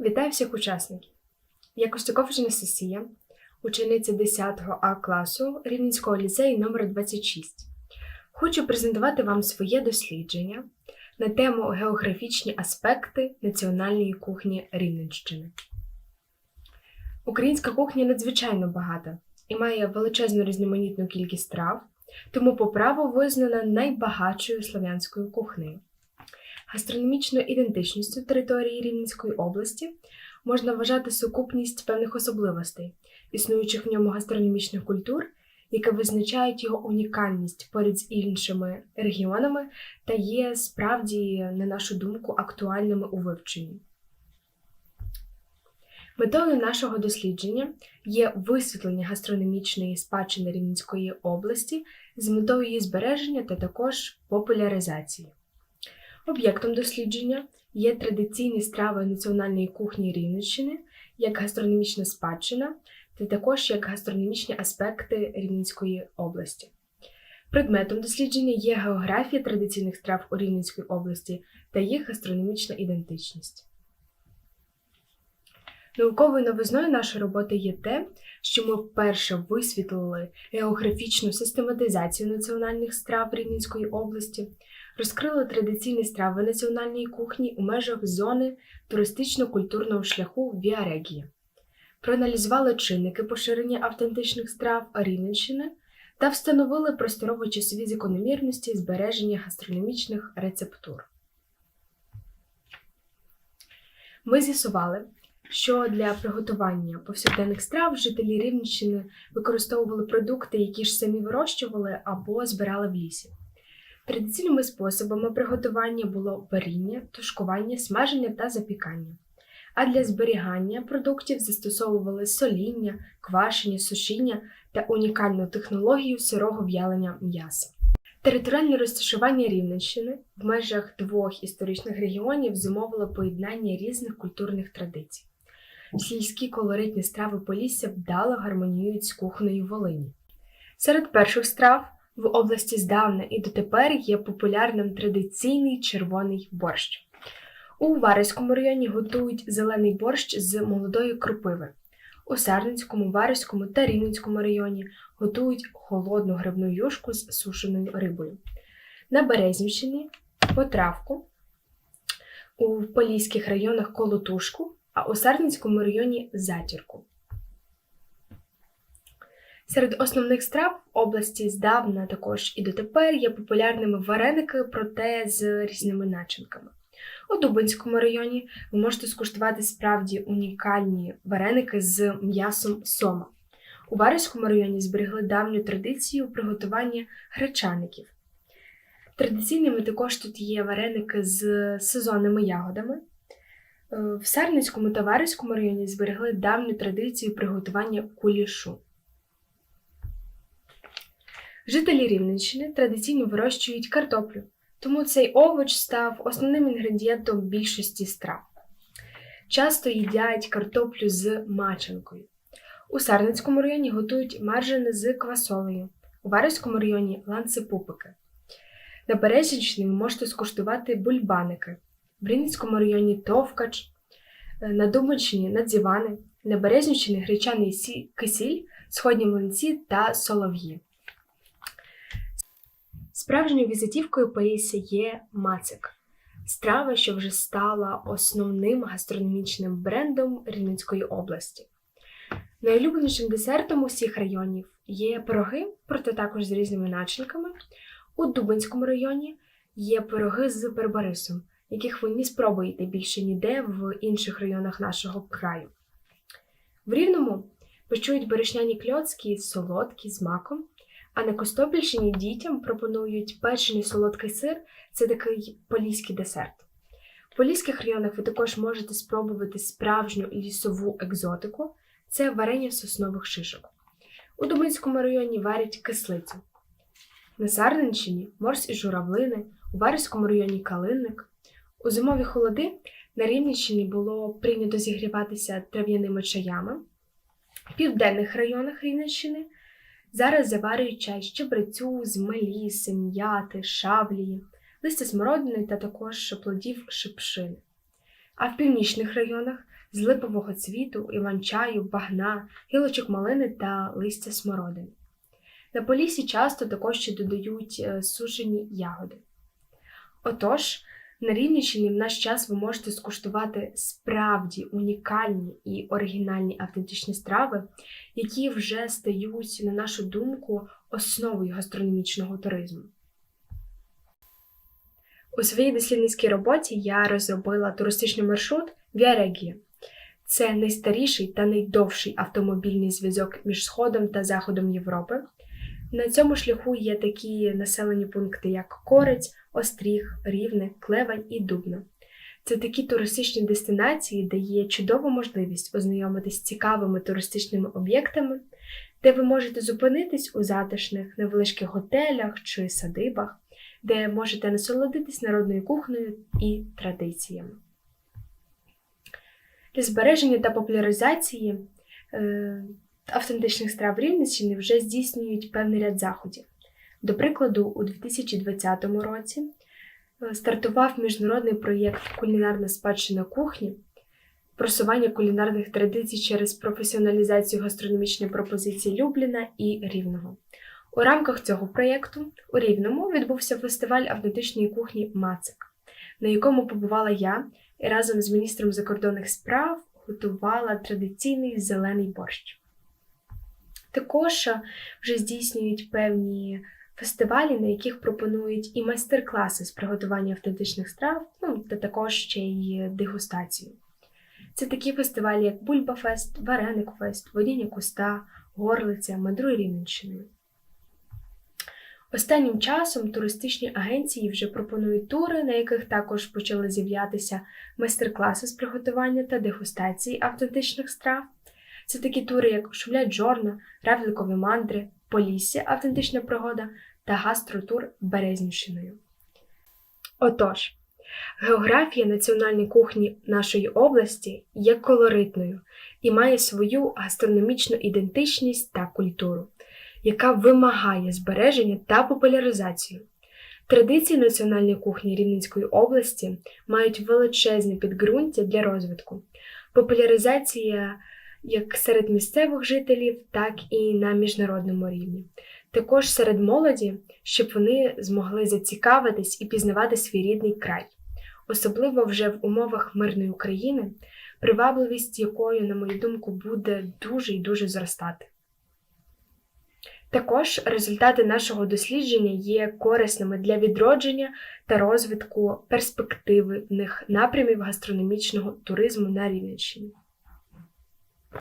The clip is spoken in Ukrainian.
Вітаю всіх учасників! Я Костюков Анастасія, учениця 10 А класу Рівненського ліцею номер 26 Хочу презентувати вам своє дослідження на тему географічні аспекти національної кухні Рівненщини. Українська кухня надзвичайно багата і має величезну різноманітну кількість страв, тому по праву визнана найбагатшою слов'янською кухнею. Гастрономічною ідентичністю території Рівненської області можна вважати сукупність певних особливостей, існуючих в ньому гастрономічних культур, які визначають його унікальність поряд з іншими регіонами та є справді, на нашу думку, актуальними у вивченні. Метою нашого дослідження є висвітлення гастрономічної спадщини Рівненської області з метою її збереження та також популяризації. Об'єктом дослідження є традиційні страви національної кухні Рівненщини як гастрономічна спадщина та також як гастрономічні аспекти Рівненської області. Предметом дослідження є географія традиційних страв у Рівненській області та їх гастрономічна ідентичність. Науковою новизною нашої роботи є те, що ми вперше висвітлили географічну систематизацію національних страв Рівненської області, розкрили традиційні страви національної кухні у межах зони туристично-культурного шляху Віарегія, проаналізували чинники поширення автентичних страв Рівненщини та встановили просторово-часові закономірності збереження гастрономічних рецептур. Ми з'ясували, що для приготування повсякденних страв жителі Рівненщини використовували продукти, які ж самі вирощували або збирали в лісі. Традиційними способами приготування було варіння, тушкування, смаження та запікання. А для зберігання продуктів застосовували соління, квашення, сушіння та унікальну технологію сирого в'ялення м'яса. Територіальне розташування Рівненщини в межах двох історичних регіонів зумовило поєднання різних культурних традицій. Сільські колоритні страви Полісся вдало гармоніюють з кухнею Волині. Серед перших страв в області здавна і дотепер є популярним традиційний червоний борщ. У Вареському районі готують зелений борщ з молодої кропиви. У Сарницькому, Вареському та Рівненському районі готують холодну грибну юшку з сушеною рибою. На Березнівщині потравку, у Поліських районах колотушку, а у Сарницькому районі затірку. Серед основних страв в області здавна також і дотепер є популярними вареники, проте з різними начинками. У Дубинському районі ви можете скуштувати справді унікальні вареники з м'ясом сома. У Варівському районі зберегли давню традицію приготування гречаників. Традиційними також тут є вареники з сезонними ягодами. Е, В Сарницькому та Варівському районі зберегли давню традицію приготування кулішу. Жителі Рівненщини традиційно вирощують картоплю, тому цей овоч став основним інгредієнтом більшості страв. Часто їдять картоплю з маченкою. У Сарницькому районі готують маржини з квасолею, у Варівському районі ланцепупики. На Березінщині можете скуштувати бульбаники, в Рівненському районі товкач, на Думанщині надзівани, на Березнівщині гречаний кисіль, сходні млинці та солов'ї. Справжньою візитівкою Полісся є мацик страва, що вже стала основним гастрономічним брендом Рівненської області. Найулюбленішим десертом усіх районів є пироги, проте також з різними начинками. У Дубинському районі є пироги з барбарисом, яких ви не спробуєте більше ніде в інших районах нашого краю. В Рівному печують баришняні кльоцки солодкі з маком, а на Костопільщині дітям пропонують печений солодкий сир це такий поліський десерт. В поліських районах ви також можете спробувати справжню лісову екзотику це варення соснових шишок. У Дубинському районі варять кислицю. На Сарненщині морсь і журавлини, у Варівському районі калинник. У зимові холоди на Рівненщині було прийнято зігріватися трав'яними чаями. В південних районах Рівненщини зараз заварюють чай з чебрецю, з меліси, м'яти, шаблії, листя смородини та також плодів шипшини. а в північних районах з липового цвіту, іван-чаю, багна, гілочок малини та листя смородини. На полісі часто також ще додають е, сушені ягоди. Отож, на Рівненщині в наш час ви можете скуштувати справді унікальні і оригінальні автентичні страви, які вже стають, на нашу думку, основою гастрономічного туризму. У своїй дослідницькій роботі я розробила туристичний маршрут Віарегія. Це найстаріший та найдовший автомобільний зв'язок між Сходом та Заходом Європи. На цьому шляху є такі населені пункти, як Корець, Остріг, Рівне, Клевань і Дубно. Це такі туристичні дестинації, де є чудова можливість ознайомитись з цікавими туристичними об'єктами, де ви можете зупинитись у затишних невеличких готелях чи садибах, де можете насолодитись народною кухнею і традиціями. Для збереження та популяризації е, автентичних страв Рівненщини вже здійснюють певний ряд заходів. До прикладу, у 2020 році е, стартував міжнародний проєкт Кулінарна спадщина кухні, просування кулінарних традицій через професіоналізацію гастрономічної пропозиції Любліна і Рівного. У рамках цього проєкту у Рівному відбувся фестиваль автентичної кухні Мацик, на якому побувала я і разом з міністром закордонних справ готувала традиційний зелений борщ. Також вже здійснюють певні фестивалі, на яких пропонують і майстер-класи з приготування автентичних страв, ну та також ще й дегустацію. Це такі фестивалі, як Бульбафест, Вареникфест, Водіння Куста, Горлиця, Мандруй Рівненщиною. Останнім часом туристичні агенції вже пропонують тури, на яких також почали з'являтися майстер-класи з приготування та дегустації автентичних страв. Це такі тури, як Шумлять Джорно, Равликові мандри, Полісся автентична пригода та гастротур Березнівщиною. Отож, географія національної кухні нашої області є колоритною і має свою гастрономічну ідентичність та культуру, яка вимагає збереження та популяризацію. Традиції національної кухні Рівненської області мають величезне підґрунтя для розвитку. Популяризація як серед місцевих жителів, так і на міжнародному рівні. Також серед молоді, щоб вони змогли зацікавитись і пізнавати свій рідний край, особливо вже в умовах мирної України, привабливість якої, на мою думку, буде дуже і дуже зростати. Також результати нашого дослідження є корисними для відродження та розвитку перспективних напрямів гастрономічного туризму на Рівненщині.